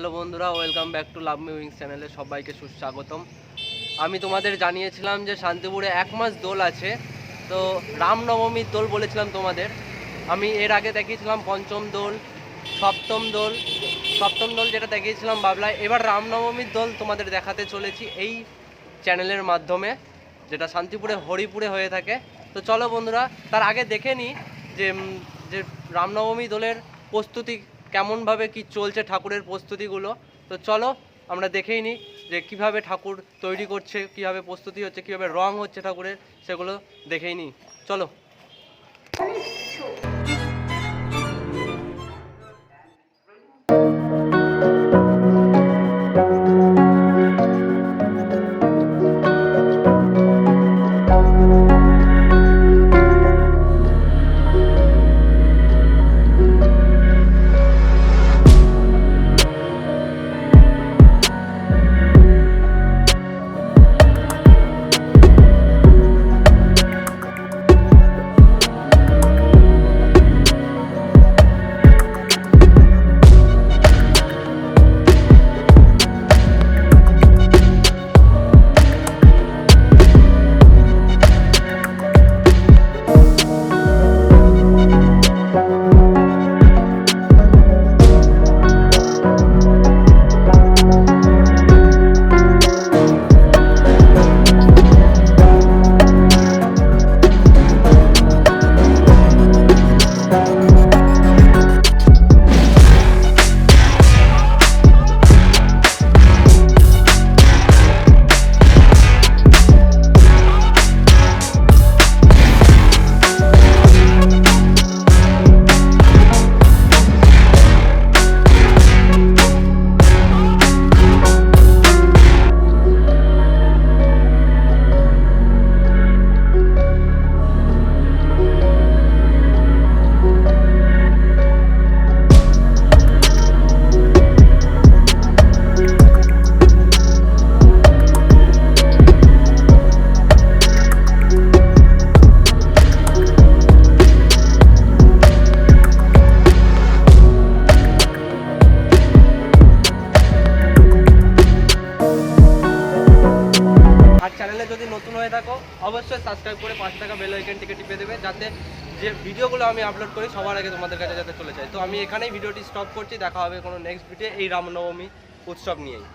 Hello বন্ধুরা, welcome back to Love Me Wings চ্যানেলে সবাইকে সুস্বাগতম। আমি তোমাদের জানিয়েছিলাম যে শান্তিপুরে এক মাস দোল আছে, তো রামনবমীর দোল বলেছিলাম তোমাদের। আমি এর আগে দেখিয়েছিলাম পঞ্চম দোল, সপ্তম দোল সপ্তম দোল যেটা দেখিয়েছিলাম বাবলায়। এবার রামনবমীর দোল তোমাদের দেখাতে চলেছি এই চ্যানেলের মাধ্যমে, যেটা শান্তিপুরে হরিপুরে হয়ে থাকে। তো চলো বন্ধুরা, তার আগে দেখে নিই যে যে রামনবমী দোলের প্রস্তুতি কেমনভাবে কি চলছে ঠাকুরের প্রস্তুতিগুলো? তো চলো, আমরা দেখেই নিই যে কীভাবে ঠাকুর তৈরি করছে, কীভাবে প্রস্তুতি হচ্ছে, কীভাবে রং হচ্ছে ঠাকুরের, সেগুলো দেখেই নিই। চলো। চ্যানেলে যদি নতুন হয়ে থাকো, অবশ্যই সাবস্ক্রাইব করে পাঁচ টাকা বেল আইকনটিকে টিপে দেবে, যাতে যে ভিডিওগুলো আমি আপলোড করি সবার আগে তোমাদের কাছে যাতে চলে যায়। তো আমি এখানেই ভিডিওটি স্টপ করছি, দেখা হবে কোনো নেক্সট ভিডিও এই রামনবমী উৎসব নিয়েই।